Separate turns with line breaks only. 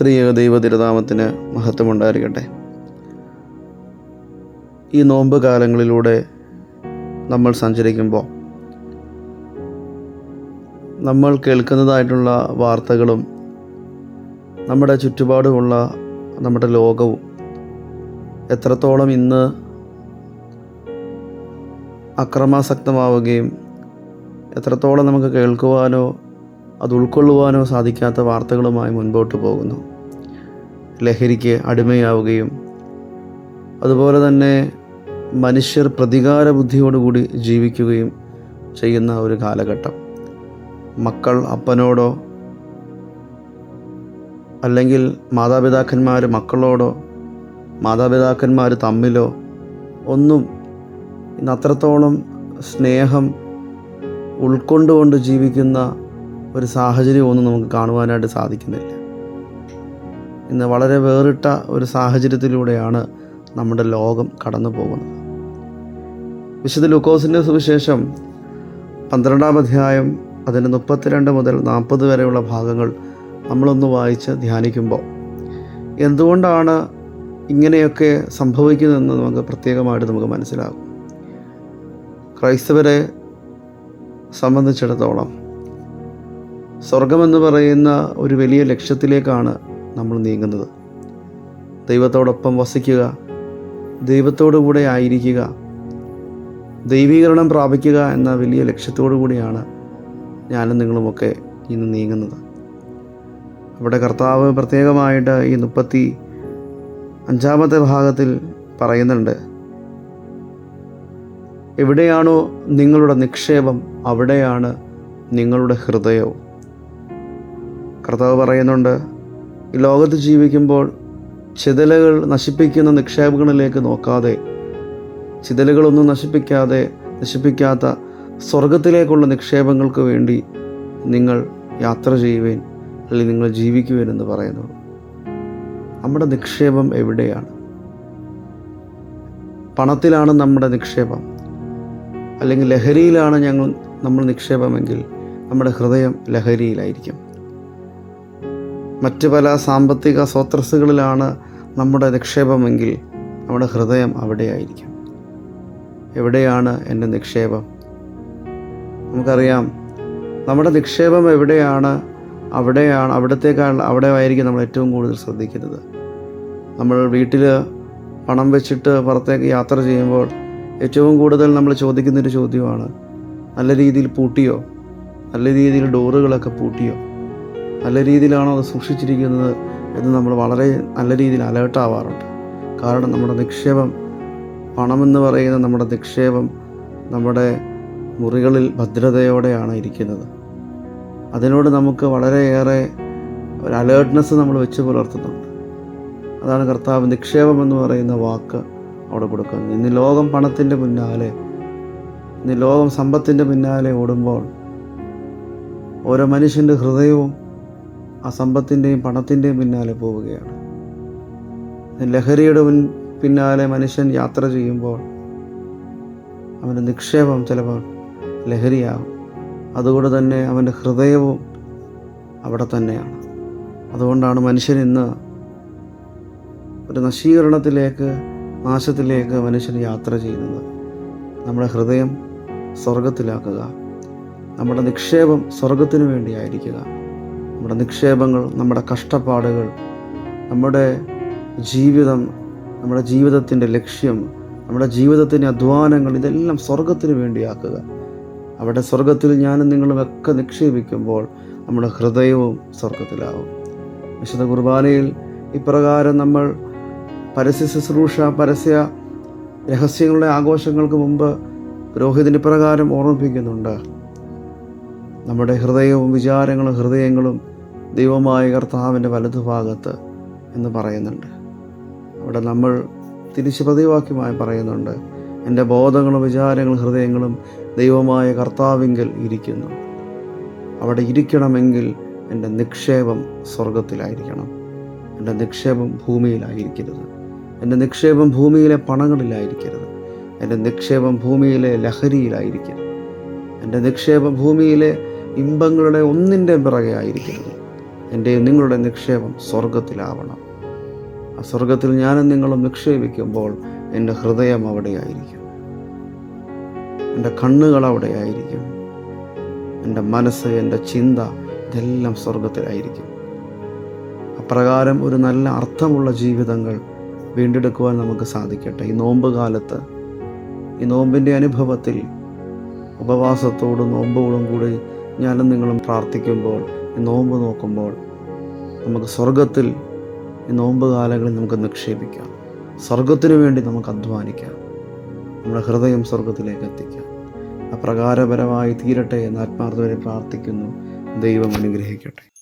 ത്രിയേക ദൈവ തിരുനാമത്തിന് മഹത്വമുണ്ടായിരിക്കട്ടെ. ഈ നോമ്പ് കാലങ്ങളിലൂടെ നമ്മൾ സഞ്ചരിക്കുമ്പോൾ നമ്മൾ കേൾക്കുന്നതായിട്ടുള്ള വാർത്തകളും നമ്മുടെ ചുറ്റുപാടുമുള്ള നമ്മുടെ ലോകവും എത്രത്തോളം ഇന്ന് അക്രമാസക്തമാവുകയും എത്രത്തോളം നമുക്ക് കേൾക്കുവാനോ അത് ഉൾക്കൊള്ളുവാനോ സാധിക്കാത്ത വാർത്തകളുമായി മുൻപോട്ട് പോകുന്നു. ലഹരിക്ക് അടിമയാവുകയും അതുപോലെ തന്നെ മനുഷ്യർ പ്രതികാര ബുദ്ധിയോടുകൂടി ജീവിക്കുകയും ചെയ്യുന്ന ഒരു കാലഘട്ടം. മക്കൾ അപ്പനോടോ അല്ലെങ്കിൽ മാതാപിതാക്കന്മാർ മക്കളോടോ മാതാപിതാക്കന്മാർ തമ്മിലോ ഒന്നും ഇന്ന് അത്രത്തോളം സ്നേഹം ഉൾക്കൊണ്ടുകൊണ്ട് ജീവിക്കുന്ന ഒരു സാഹചര്യമൊന്നും നമുക്ക് കാണുവാനായിട്ട് സാധിക്കുന്നില്ല. ഇന്ന് വളരെ വേറിട്ട ഒരു സാഹചര്യത്തിലൂടെയാണ് നമ്മുടെ ലോകം കടന്നു പോകുന്നത് വിശുദ്ധ ലൂക്കോസിന്റെ സുവിശേഷം പന്ത്രണ്ടാം അധ്യായം അതിന്റെ മുപ്പത്തിരണ്ട് മുതൽ നാൽപ്പത് വരെയുള്ള ഭാഗങ്ങൾ നമ്മളൊന്ന് വായിച്ച് ധ്യാനിക്കുമ്പോൾ എന്തുകൊണ്ടാണ് ഇങ്ങനെയൊക്കെ സംഭവിക്കുന്നതെന്ന് നമുക്ക് പ്രത്യേകമായിട്ട് നമുക്ക് മനസ്സിലാകും. ക്രൈസ്തവരെ സംബന്ധിച്ചിടത്തോളം സ്വർഗമെന്ന് പറയുന്ന ഒരു വലിയ ലക്ഷ്യത്തിലേക്കാണ് നമ്മൾ നീങ്ങുന്നത്. ദൈവത്തോടൊപ്പം വസിക്കുക ദൈവത്തോടു കൂടെ ആയിരിക്കുക. ദൈവീകരണം പ്രാപിക്കുക എന്ന വലിയ ലക്ഷ്യത്തോടു കൂടിയാണ് ഞാനും നിങ്ങളുമൊക്കെ ഇന്ന് നീങ്ങുന്നത്. അവിടെ കർത്താവ് പ്രത്യേകമായിട്ട് ഈ മുപ്പത്തി അഞ്ചാമത്തെ ഭാഗത്തിൽ പറയുന്നുണ്ട് എവിടെയാണോ നിങ്ങളുടെ നിക്ഷേപം അവിടെയാണ് നിങ്ങളുടെ ഹൃദയവും. കർത്താവ് പറയുന്നുണ്ട് ഈ ലോകത്ത് ജീവിക്കുമ്പോൾ ചിതലകൾ നശിപ്പിക്കുന്ന നിക്ഷേപങ്ങളിലേക്ക് നോക്കാതെ ചിതലകളൊന്നും നശിപ്പിക്കാതെ നശിപ്പിക്കാത്ത സ്വർഗത്തിലേക്കുള്ള നിക്ഷേപങ്ങൾക്ക് വേണ്ടി നിങ്ങൾ യാത്ര ചെയ്യുവേൻ അല്ലെങ്കിൽ നിങ്ങൾ ജീവിക്കുവേൻ എന്ന് പറയുന്നു നമ്മുടെ നിക്ഷേപം എവിടെയാണ്? പണത്തിലാണ് നമ്മുടെ നിക്ഷേപം. അല്ലെങ്കിൽ ലഹരിയിലാണ് ഞങ്ങൾ നമ്മൾ നിക്ഷേപമെങ്കിൽ നമ്മുടെ ഹൃദയം ലഹരിയിലായിരിക്കും. മറ്റ് പല സാമ്പത്തിക സ്രോതസ്സുകളിലാണ് നമ്മുടെ നിക്ഷേപമെങ്കിൽ നമ്മുടെ ഹൃദയം അവിടെയായിരിക്കും. എവിടെയാണ് എന്റെ നിക്ഷേപം? നമുക്കറിയാം നമ്മുടെ നിക്ഷേപം എവിടെയാണ് അവിടെയാണ് അവിടത്തേക്കാൾ അവിടെ ആയിരിക്കും നമ്മൾ ഏറ്റവും കൂടുതൽ ശ്രദ്ധിക്കുന്നത്. നമ്മൾ വീട്ടിൽ പണം വെച്ചിട്ട് പുറത്തേക്ക് യാത്ര ചെയ്യുമ്പോൾ ഏറ്റവും കൂടുതൽ നമ്മൾ ചോദിക്കുന്നൊരു ചോദ്യമാണ് നല്ല രീതിയിൽ പൂട്ടിയോ? നല്ല രീതിയിൽ ഡോറുകളൊക്കെ പൂട്ടിയോ? നല്ല രീതിയിലാണോ അത് സൂക്ഷിച്ചിരിക്കുന്നത് എന്ന് നമ്മൾ വളരെ നല്ല രീതിയിൽ അലേർട്ടാവാറുണ്ട് കാരണം നമ്മുടെ നിക്ഷേപം പണമെന്ന് പറയുന്ന നമ്മുടെ നിക്ഷേപം നമ്മുടെ മുറികളിൽ ഭദ്രതയോടെയാണ് ഇരിക്കുന്നത്. അതിനോട് നമുക്ക് വളരെയേറെ ഒരു അലേർട്ട്നെസ് നമ്മൾ വെച്ച് പുലർത്തുന്നുണ്ട്. അതാണ് കർത്താവ് നിക്ഷേപം എന്ന് പറയുന്ന വാക്ക് അവിടെ കൊടുക്കുന്നത്. ഇന്ന് ലോകം പണത്തിന്റെ പിന്നാലെ ഇന്ന് ലോകം സമ്പത്തിന്റെ പിന്നാലെ ഓടുമ്പോൾ ഓരോ മനുഷ്യന്റെ ഹൃദയവും ആ സമ്പത്തിന്റെയും പണത്തിന്റെയും പിന്നാലെ പോവുകയാണ്. ലഹരിയുടെ മുൻ പിന്നാലെ മനുഷ്യൻ യാത്ര ചെയ്യുമ്പോൾ അവന്റെ നിക്ഷേപം ചിലപ്പോൾ ലഹരിയാകും. അതുകൊണ്ട് തന്നെ അവന്റെ ഹൃദയവും അവിടെ തന്നെയാണ്. അതുകൊണ്ടാണ് മനുഷ്യൻ ഇന്ന് ഒരു നശീകരണത്തിലേക്ക് നാശത്തിലേക്ക് മനുഷ്യൻ യാത്ര ചെയ്യുന്നത്. നമ്മുടെ ഹൃദയം സ്വർഗത്തിലാക്കുക നമ്മുടെ നിക്ഷേപം സ്വർഗത്തിനു വേണ്ടിയായിരിക്കുക. നമ്മുടെ നിക്ഷേപങ്ങൾ നമ്മുടെ കഷ്ടപ്പാടുകൾ നമ്മുടെ ജീവിതം നമ്മുടെ ജീവിതത്തിന്റെ ലക്ഷ്യം നമ്മുടെ ജീവിതത്തിന്റെ അധ്വാനങ്ങൾ ഇതെല്ലാം സ്വർഗത്തിന് വേണ്ടിയാക്കുക. അവിടെ സ്വർഗത്തിൽ ഞാനും നിങ്ങളും ഒക്കെ നിക്ഷേപിക്കുമ്പോൾ നമ്മുടെ ഹൃദയവും സ്വർഗത്തിലാവും വിശുദ്ധ കുർബാനയിൽ ഇപ്രകാരം നമ്മൾ പരസ്യ ശുശ്രൂഷ പരസ്യ രഹസ്യങ്ങളുടെ ആഘോഷങ്ങൾക്ക് മുമ്പ് പുരോഹിതന് ഇപ്രകാരം ഓർമ്മിപ്പിക്കുന്നുണ്ട്. നമ്മുടെ ഹൃദയവും വിചാരങ്ങളും ഹൃദയങ്ങളും ദൈവമായ കർത്താവിന്റെ വലതുഭാഗത്ത് എന്ന് പറയുന്നുണ്ട്. അവിടെ നമ്മൾ തിരിച്ച് പതിവാക്യമായി പറയുന്നുണ്ട് എന്റെ ബോധങ്ങളും വിചാരങ്ങളും ഹൃദയങ്ങളും ദൈവമായ കർത്താവിങ്കിൽ ഇരിക്കുന്നു. അവിടെ ഇരിക്കണമെങ്കിൽ എന്റെ നിക്ഷേപം സ്വർഗത്തിലായിരിക്കണം എന്റെ നിക്ഷേപം ഭൂമിയിലായിരിക്കരുത്. എന്റെ നിക്ഷേപം ഭൂമിയിലെ പണങ്ങളിലായിരിക്കരുത്. എന്റെ നിക്ഷേപം ഭൂമിയിലെ ലഹരിയിലായിരിക്കരുത്. എന്റെ നിക്ഷേപം ഭൂമിയിലെ ഇമ്പങ്ങളുടെ ഒന്നിന്റെ പിറകെ ആയിരിക്കരുത്. എന്റെ നിങ്ങളുടെ നിക്ഷേപം സ്വർഗത്തിലാവണം ആ സ്വർഗത്തിൽ ഞാനും നിങ്ങളും നിക്ഷേപിക്കുമ്പോൾ എന്റെ ഹൃദയം അവിടെയായിരിക്കും എന്റെ കണ്ണുകൾ അവിടെയായിരിക്കും എന്റെ മനസ്സ് എന്റെ ചിന്ത ഇതെല്ലാം സ്വർഗത്തിലായിരിക്കും അപ്രകാരം ഒരു നല്ല അർത്ഥമുള്ള ജീവിതങ്ങൾ വീണ്ടെടുക്കുവാൻ നമുക്ക് സാധിക്കട്ടെ. ഈ നോമ്പ് കാലത്ത് ഈ നോമ്പിന്റെ അനുഭവത്തിൽ ഉപവാസത്തോടും നോമ്പോടും കൂടി ഞാനും നിങ്ങളും പ്രാർത്ഥിക്കുമ്പോൾ ഈ നോമ്പ് നോക്കുമ്പോൾ നമുക്ക് സ്വർഗത്തിൽ ഈ നോമ്പ് കാലങ്ങളിൽ നമുക്ക് നിക്ഷേപിക്കാം. സ്വർഗത്തിനു വേണ്ടി നമുക്ക് അധ്വാനിക്കാം. നമ്മുടെ ഹൃദയം സ്വർഗത്തിലേക്ക് എത്തിക്കാം. അപ്രകാരപരമായി തീരട്ടെ എന്ന് ആത്മാർത്ഥവരെ പ്രാർത്ഥിക്കുന്നു. ദൈവം അനുഗ്രഹിക്കട്ടെ.